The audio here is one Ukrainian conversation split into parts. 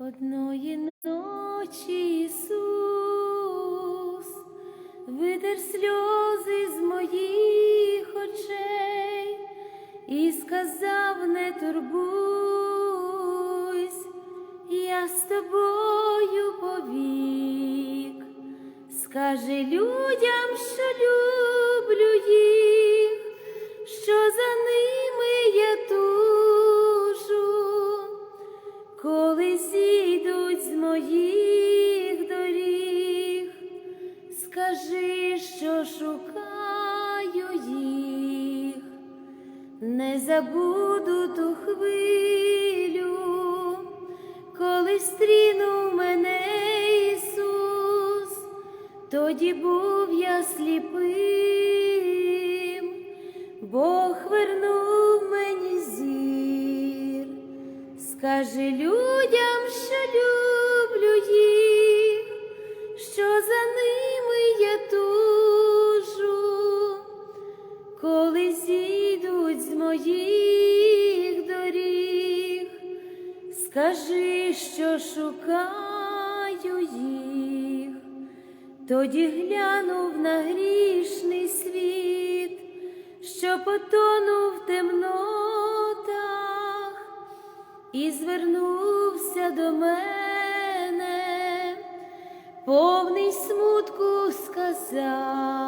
Одної ночі Ісус видер сльози з моїх очей і сказав, не турбуйсь, я з тобою повік. Скажи людям, що люблю їх, що за скажи, що шукаю їх, не забуду ту хвилю, коли стрінув мене Ісус, тоді був я сліпим, Бог вернув мені зір. Скажи людям, коли зійдуть з моїх доріг, скажи, що шукаю їх, тоді глянув на грішний світ, що потонув темнотах і звернувся до мене, повний смутку сказав,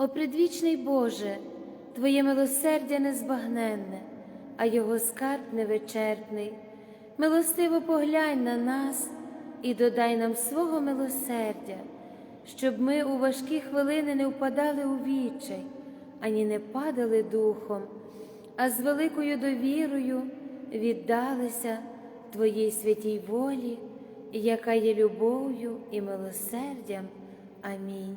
О предвічний Боже, Твоє милосердя незбагненне, а Його скарб невичерпний. Милостиво поглянь на нас і додай нам свого милосердя, щоб ми у важкі хвилини не впадали у відчай, ані не падали духом, а з великою довірою віддалися Твоїй святій волі, яка є любов'ю і милосердям. Амінь.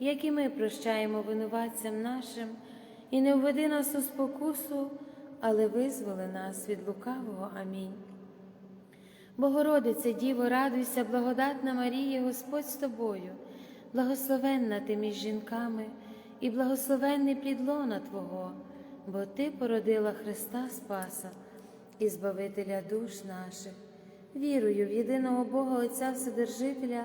як і ми прощаємо винуватцям нашим, і не введи нас у спокусу, але визволи нас від лукавого. Амінь. Богородице, Діво, радуйся, благодатна Марія, Господь з тобою, благословенна ти між жінками, і благословенний плід лона Твого, бо Ти породила Христа Спаса і Збавителя душ наших. Вірую в єдиного Бога Отця Вседержителя,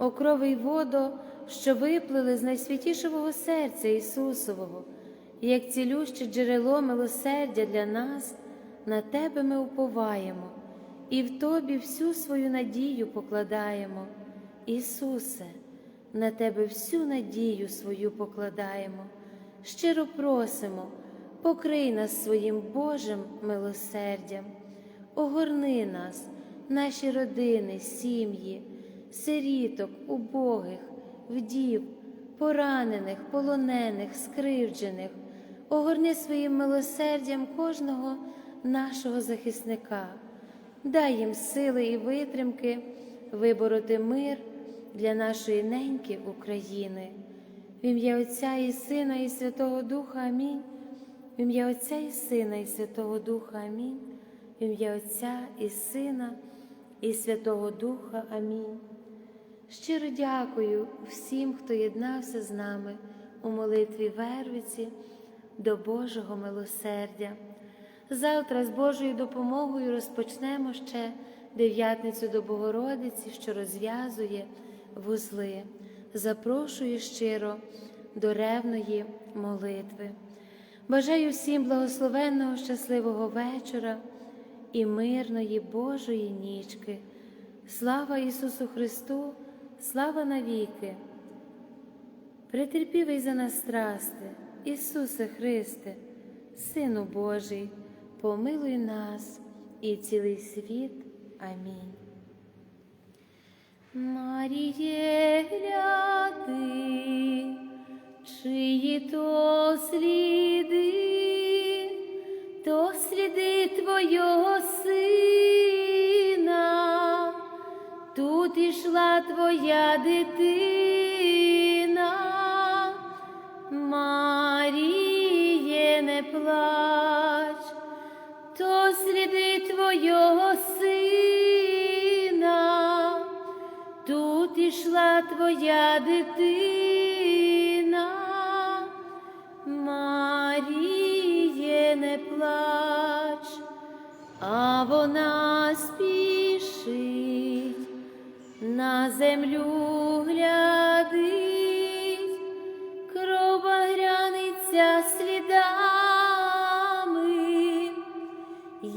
О крови й водо, що виплили з найсвятішого серця Ісусового, як цілюще джерело милосердя для нас, на Тебе ми уповаємо і в Тобі всю свою надію покладаємо. Ісусе, на Тебе всю надію свою покладаємо, щиро просимо покрий нас своїм Божим милосердям, огорни нас, наші родини, сім'ї, сиріток, убогих, вдів, поранених, полонених, скривджених, огорни своїм милосердям кожного нашого захисника, дай їм сили і витримки вибороти мир для нашої неньки України. В ім'я Отця і Сина, і Святого Духа Амінь. В ім'я Отця і Сина, і Святого Духа Амінь. В ім'я Отця і Сина, і Святого Духа Амінь. Щиро дякую всім, хто єднався з нами у молитві Вервиці до Божого милосердя. Завтра з Божою допомогою розпочнемо ще дев'ятницю до Богородиці, що розв'язує вузли. Запрошую щиро до ревної молитви. Бажаю всім благословенного, щасливого вечора і мирної Божої нічки. Слава Ісусу Христу, слава навіки! Претерпівий за нас страсти, Ісусе Христе, Сину Божий, помилуй нас і цілий світ. Амінь. Маріє, гляди, чиї то сліди, то сліди Твого сина, тут ішла Твоя дитина, Маріє, не плач, то сліди Твого сина, тут ішла Твоя дитина,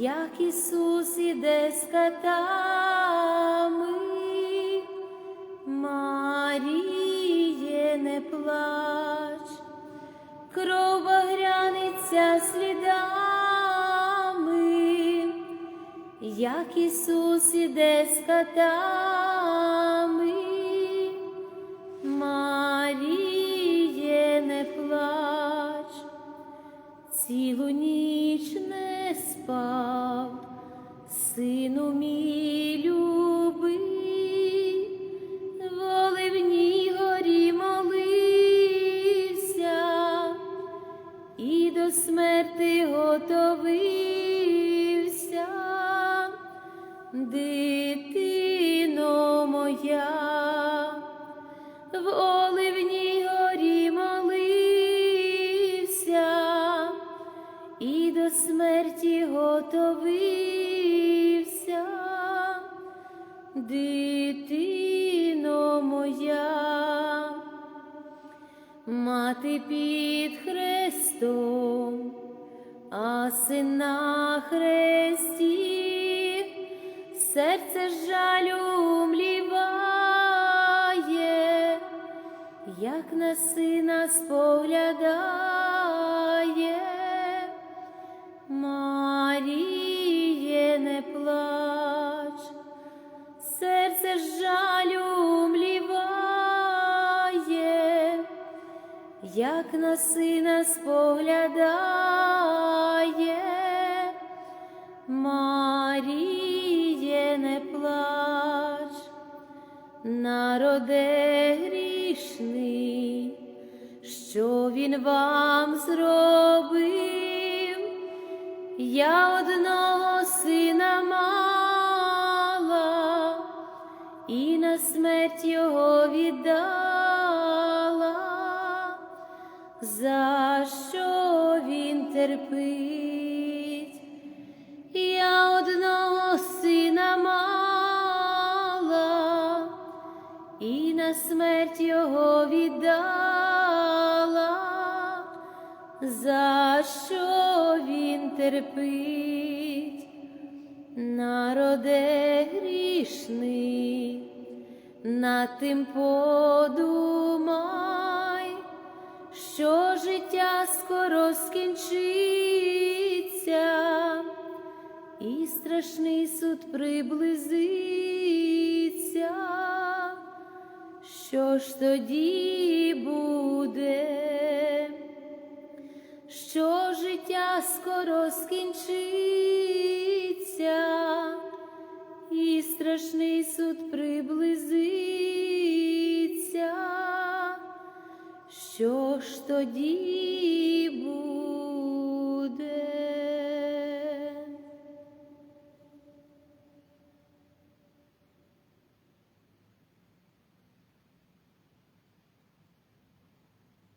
як Ісус іде з катами. Маріє, не плач, кров багряниться слідами, як Ісус іде з катами. Маріє, не плач, цілу ніч сину мій любий, в горі молився і до смерти готовився, дитино моя, в оливній горі молився і до смерті готовився, дитино моя, мати під хрестом, а син на хресті, серце жалю мліває, як на сина споглядає. Жалю мліває, як на сина споглядає. Маріє, не плач, народе грішний, що він вам зробив, я одного сина мала, на смерть його віддала, за що він терпить, я одного сина мала, і на смерть його віддала, за що він терпить, народе грішний, над тим подумай, що життя скоро скінчиться, і страшний суд приблизиться. Що ж тоді буде? Що життя скоро скінчиться, і страшний суд приблизиться. Що ж тоді?